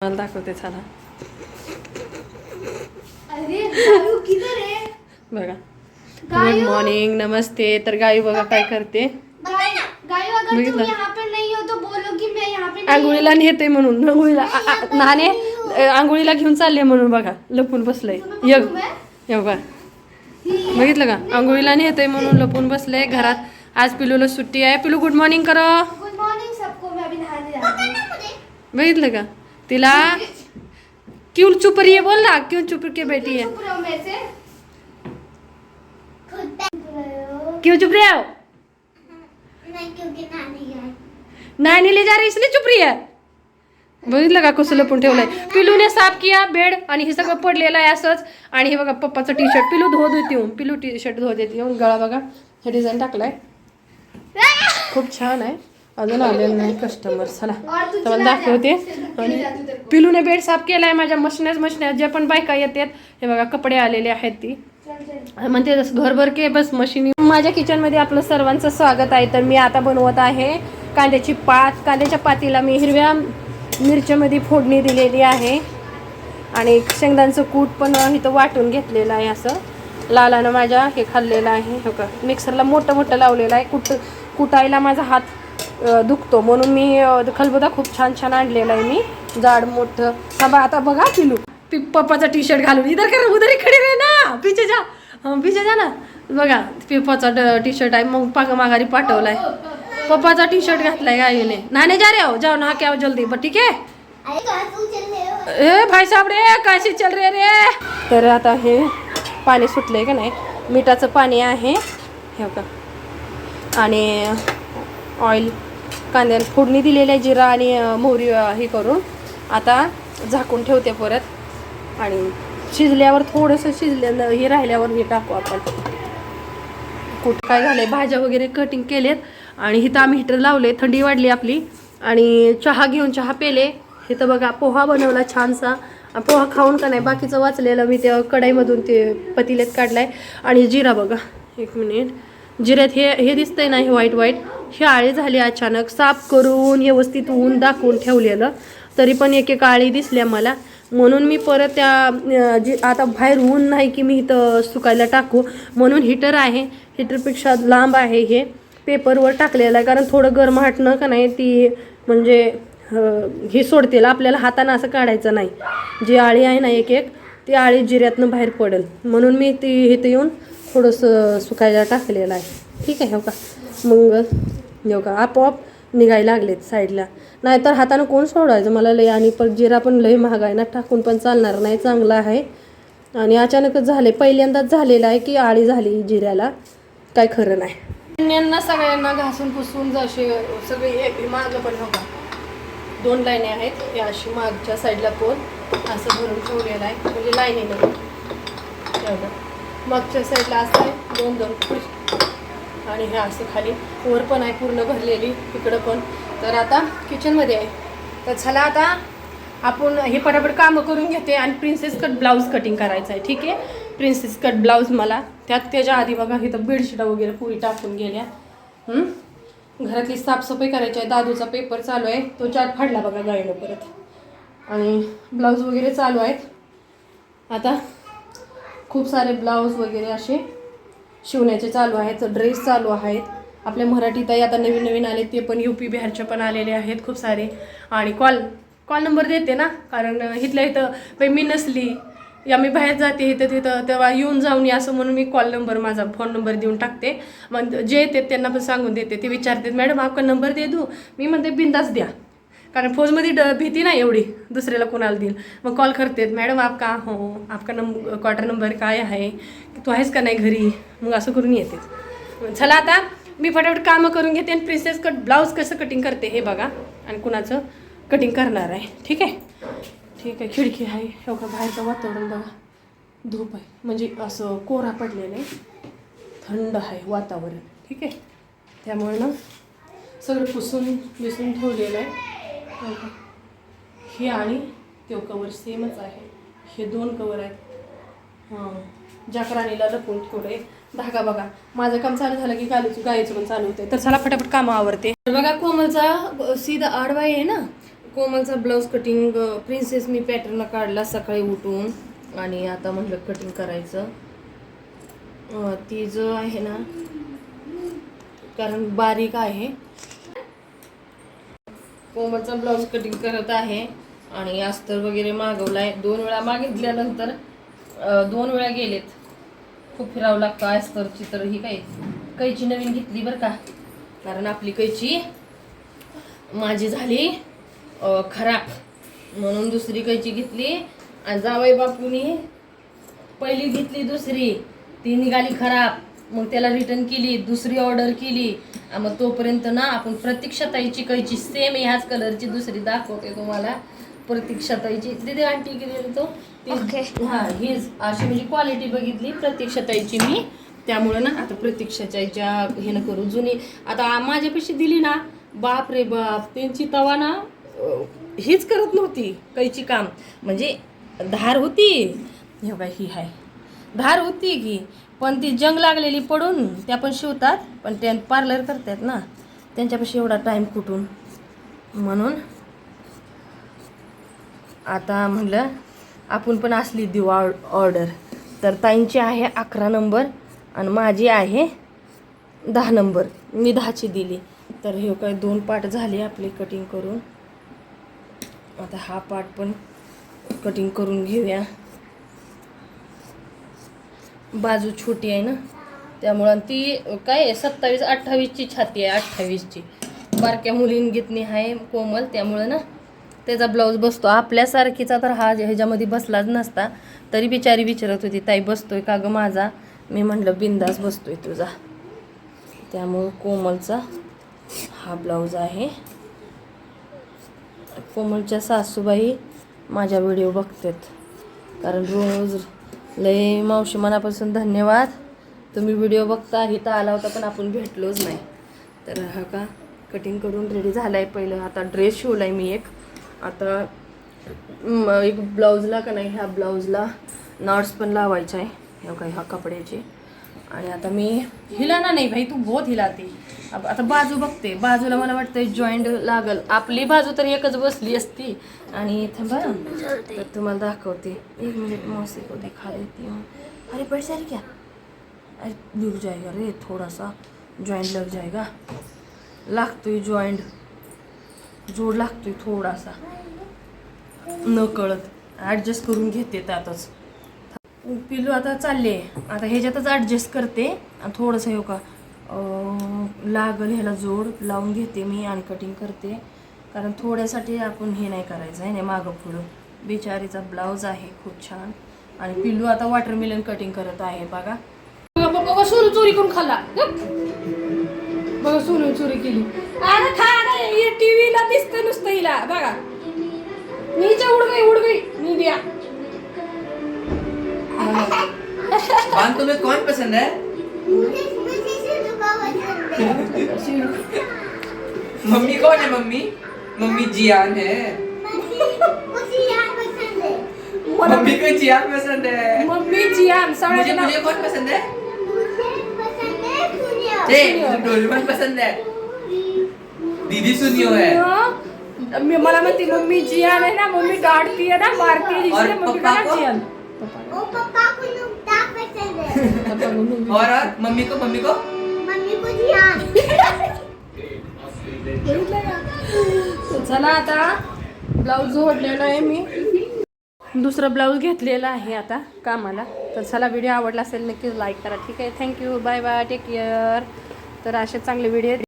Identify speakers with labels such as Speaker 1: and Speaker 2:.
Speaker 1: मला दाखवते चला.
Speaker 2: अरे गायू किधर
Speaker 1: बघा. गुड मॉर्निंग नमस्ते. तर गाई बघा काय करते.
Speaker 2: गाय गायू अगर तुम
Speaker 1: बघितलं?
Speaker 2: यहाँ पे नहीं हो तो बोलो कि मैं यहाँ पे नहीं
Speaker 1: आंघोळीला नेते म्हणून आंघोळीला अ, आंघोळीला घेऊन चालले म्हणून बघा लपून बसलंय यग. यग बघा. बघितलं का? आंघोळीला नेते म्हणून लपून बसलंय घरात आज पिलूला सुट्टी आहे. पिलू गुड मॉर्निंग करो.
Speaker 2: हूँ
Speaker 1: बघितलं का? तिला क्यों चुप रही है बोल ना क्यों चुप के बैठी है। क्यों चुप रही हो?
Speaker 2: नहीं
Speaker 1: नेले जा रही इसलिए चुप रही है। बघितलं का कसं लपून ठेवलंय. पिलूने साफ किया बेड आणि हे सगळं पडलेलं आहे असंच. आणि हे बघा पप्पाचं टी शर्ट पिलू धो देते येऊन पिलू टी शर्ट धो देते येऊन गळा बघा हे डिझाईन टाकलाय. खूप छान आहे. अजून आलेलं नाही कस्टमर चला.
Speaker 2: और तू
Speaker 1: तर मला
Speaker 2: चला जा,
Speaker 1: दाखवते आणि। पिलूने बेड साफ केलाय माझ्या मशन्याच मशन्यात ज्या पण बायका येतात हे बघा कपडे आलेले आहेत ती. म्हणते तसं घरभर के बस मशीनी. माझ्या किचनमध्ये आपलं सर्वांचं स्वागत आहे. तर मी आता बनवत आहे कांद्याची पात. कांद्याच्या पातीला मी हिरव्या मिरच्यामध्ये फोडणी दिलेली आहे. आणि शेंगदाण्याचं कूट पण इथं वाटून घेतलेलं आहे असं. लालानं माझ्या हे खाल्लेलं आहे. हो का मिक्सरला मोठं मोठं लावलेलं आहे. कुट कुटायला माझा हात दुखतो. म्हणून मी खलबुदा खूप छान छान आणलेला आहे मी. जाड मोठं. हा बा आता बघा पिलू. पि पप्पाचा टी शर्ट घालून. इधर कर उधर खडे रे ना. पिचे जा. पिचे जा ना. बघा पप्पाचा टी शर्ट आहे. मग पाग माघारी पाठवलाय. पप्पाचा टी शर्ट घातलाय गाईने नाने जा रे हो जाओ ना क्या जल्दी. बट ठीक आहे? ए भाई साहेब रे काशी चल रे रे? तर आता हे पाणी सुटलंय का नाही? मिठाचं पाणी आहे. हे का आणि ऑइल कांद्याला फोडणी दिलेली आहे जिरा आणि मोहरी हे करून आता झाकून ठेवते परत. आणि शिजल्यावर थोडंसं शिजल्या हे राहिल्यावर हे टाकू आपण. कुठं काय झालंय भाज्या वगैरे कटिंग केलेत आणि हिथं आम्ही हिटर लावले थंडी वाढली आपली. आणि चहा घेऊन चहा पेले. इथं बघा पोहा बनवला छानसा. पोहा खाऊन का नाही बाकीचं वाचलेलं मी त्या कढाईमधून ते पतिलेत काढलाय. आणि जिरा बघा एक मिनिट जिऱ्यात हे हे दिसतंय ना हे व्हाईट व्हाईट ही आळी झाली अचानक साफ करून व्यवस्थित ऊन दाखवून ठेवलेलं. तरी पण एक एक आळी दिसल्या मला. म्हणून मी परत त्या जी आता बाहेर ऊन नाही की मी इथं सुकायला टाकू म्हणून हिटर आहे. हिटरपेक्षा लांब आहे हे. पेपरवर टाकलेलं आहे. कारण थोडं गरमहाटणं का नाही ती म्हणजे हे सोडतील. आपल्याला हातानं असं काढायचं नाही. जी आळी आहे ना एक एक ती आळी जिऱ्यातनं बाहेर पडेल. म्हणून मी ती इथं येऊन थोडंसं सुकायला टाकलेलं आहे. ठीक आहे हो का? मग हो का? आपोआप निघायला लागलेत साईडला. नाहीतर हातानं कोण सोडायचं? मला लय आणि पण जिरा पण लय महाग आहे ना टाकून पण चालणार नाही चांगला आहे. आणि अचानकच झाले पहिल्यांदाच झालेलं आहे की आळी झाली जिऱ्याला. काय खरं नाही. यांना सगळ्यांना घासून पुसून जसे सगळे मागं पण हो का? दोन लाईनी आहेत या अशी मागच्या साईडला कोण? असं भरून ठेवलेलं आहे. म्हणजे लाईनीनं. मागच्या साईडला असं आहे दोन दोन. आणि हे असं खाली वर पण आहे पूर्ण भरलेली इकडं पण. तर आता किचनमध्ये आहे. तर चला आता आपण हे पटापट कामं करून घेते आणि प्रिन्सेस कट ब्लाऊज कटिंग करायचं आहे ठीक आहे? प्रिन्सेस कट ब्लाऊज मला. त्यात त्याच्या आधी बघा इथं बेडशीटा वगैरे पुरी टाकून गेल्या. घरातली साफसफाई करायची आहे. दादूचा पेपर चालू आहे. तो चाट फाडला बघा गायनं परत. आणि ब्लाऊज वगैरे चालू आहेत. आता खूप सारे ब्लाऊज वगैरे असे शिवण्याचे चालू आहेत ड्रेस चालू आहेत. आपल्या मराठीतही आता नवीन नवीन आले ते पण यू पी बिहारचे पण आलेले आहेत खूप सारे. आणि कॉल कॉल नंबर देते ना कारण इथल्या इथं बाई मी नसली या मी बाहेर जाते इथं तिथं तेव्हा येऊन जाऊन या असं म्हणून मी कॉल नंबर माझा फोन नंबर देऊन टाकते. मग जे येतात त्यांना पण सांगून देते ते विचारतात मॅडम आपका नंबर दे दू? मी म्हणते बिंदास द्या. कारण फौजमध्ये ड भीती नाही एवढी दुसऱ्याला कोणाला देईल. मग कॉल करतात मॅडम आप का हो आपका नंबर क्वार्टर नंबर काय आहे? तू आहेस का नाही घरी? मग असं करून येते. चला आता मी फटाफट कामं करून घेते आणि प्रिन्सेस कट ब्लाऊज कसं कटिंग करते हे बघा. आणि कुणाचं कटिंग करणार आहे. ठीक आहे? ठीक आहे खिडकी आहे. एवढं बाहेरचं वातावरण बघा. धूप आहे. म्हणजे असं कोरा पडलेलं आहे. थंड आहे वातावरण. ठीक आहे? त्यामुळे ना सगळं पुसून बिसून ठेवलेलं आहे. हो का? हे आणि तो कवर सेमच आहे. हे दोन कवर आहेत. हां. जाकराणीला लपून थोडे धागा बघा. माझं काम चालू झालं की गालीचं गायचं पण चालू होते तर चला फटाफट कामं आवडते तर बघा कोमलचा सीधा आडवा आहे ना?
Speaker 3: कोमलचा ब्लाऊज कटिंग प्रिन्सेस मी पॅटर्न काढला सकाळी उठून. आणि आता म्हटलं कटिंग करायचं. ती जो आहे ना कारण बारीक आहे. कोमलचा ब्लाऊज कटिंग करत आहे. आणि अस्तर वगैरे मागवला आहे दोन वेळा मागितल्यानंतर दोन वेळा गेलेत. खूप फिरावं लागतं अस्तरची तर ही काही कैची नवीन घेतली बरं का. कारण आपली कैची माझी झाली खराब. म्हणून दुसरी कैची घेतली. आणि जावई बापूनी पहिली घेतली दुसरी. ती निघाली खराब. मग त्याला रिटर्न केली दुसरी ऑर्डर केली. मग तोपर्यंत ना आपण प्रतीक्षाताईची कैची सेम ह्याच कलरची दुसरी दाखवते तुम्हाला. प्रतीक्षाताईची. दिदी आंटी किती तो? ती- हा हीच अशी म्हणजे क्वालिटी बघितली प्रतीक्षाताईची मी. त्यामुळे ना आता प्रतीक्षाच्या हे न करू जुनी. आता माझ्यापेक्षा दिली ना बाप रे बाप त्यांची तवा ना हीच करत नव्हती कैची काम. म्हणजे धार होती. हे बघा ही आहे धार होती की पण ती जंग लागलेली पडून त्या पण शिवतात पण त्या पार्लर करतात ना त्यांच्यापाशी एवढा टाईम कुठून? म्हणून आता म्हणलं आपण पण असली देऊ ऑर्डर तर ताईंची आहे अकरा नंबर आणि माझी आहे दहा नंबर मी दहाची दिली. तर हे काय दोन पार्ट झाले आपले कटिंग करून. आता हा पार्ट पण कटिंग करून घेऊया. बाजू छोटी आहे ना त्यामुळं ती काय आहे सत्तावीस अठ्ठावीसची छाती आहे अठ्ठावीसची. बारक्या मुलीन घेतली आहे कोमल त्यामुळं ना त्याचा ब्लाऊज बसतो. आपल्यासारखीचा तर हा ह्याच्यामध्ये बसलाच नसता तरी बिचारी विचारत होती ताई बसतोय का गं माझा? मी म्हटलं बिंदास बसतोय तुझा. त्यामुळं कोमलचा हा ब्लाऊज आहे. कोमलच्या सासूबाई माझ्या व्हिडिओ बघतात. कारण रोज लय मावशी मनापासून धन्यवाद. तुम्ही व्हिडिओ बघता इथं आला होता पण आपण भेटलोच नाही. तर हा का कटिंग करून रेडी झाला आहे पहिलं. आता ड्रेस शिवला आहे मी एक. आता एक ब्लाऊजला का नाही ह्या ब्लाऊजला नॉट्स पण लावायचं आहे. ह्या काय ह्या कपड्याचे. आणि आता मी हिला ना नाही भाई तू बहुत हिलाते. आता बाजू बघते. बाजूला मला वाटतं जॉईंट लागल. आपली बाजू तर एकच बसली असती. आणि थांबा तर तुम्हाला दाखवते. एक मिनिट मौसी को दिखा देती हूँ अरे बैठ सर क्या अरे लग जाएगा रे थोड़ा सा जॉइंट लग जाएगा लागतोय जॉईंट जोड लागतोय थोडासा. न कळत. ॲडजस्ट करून घेते त्यातच. पिलू आता चालले आता ह्याच्यातच ॲडजस्ट करते. आणि थोडंसं हो का लागल ह्याला जोड लावून घेते मी आणि कटिंग करते. कारण थोड्यासाठी आपण हे नाही करायचं आहे नाही मागं पुढं. बिचारीचा ब्लाऊज आहे खूप छान. आणि पिल्लू आता वॉटरमेलन कटिंग करत आहे बघा. बघा बघा सोनू चोरी करून खाल्ला. बघा सोनू चोरी केली. अरे खा टीव्हीला दिसतं नुसतं हिला. बघा. नीचे उड गई उड गई. नी दिया.
Speaker 4: बान तुम्हें कौन पसंद है मम्मी कौन है मम्मी? मम्मी जियान है।
Speaker 5: मुझे यहाँ पसंद है
Speaker 4: मम्मी को जियान पसंद है।
Speaker 3: मम्मी जियान
Speaker 4: मुझे मुझे कौन पसंद है?
Speaker 5: मुझे पसंद है सुनियो
Speaker 4: मुझे डोरेमोन पसंद है। दीदी सुनियो है।
Speaker 3: हं? मी मला म्हणते मम्मी जियान आहे ना मम्मी डांटती है ना मारती है
Speaker 4: और
Speaker 3: इसलिए मम्मी का? जियान।
Speaker 5: है.
Speaker 4: और और मम्मी को मम्मी को?
Speaker 3: चला आता ब्लाऊज जोडलेला आहे मी. दुसरा ब्लाऊज घेतलेला आहे आता कामाला. तर चला व्हिडिओ आवडला असेल नक्कीच लाईक करा. ठीक आहे. Thank you bye bye take care तर असे चांगले व्हिडिओ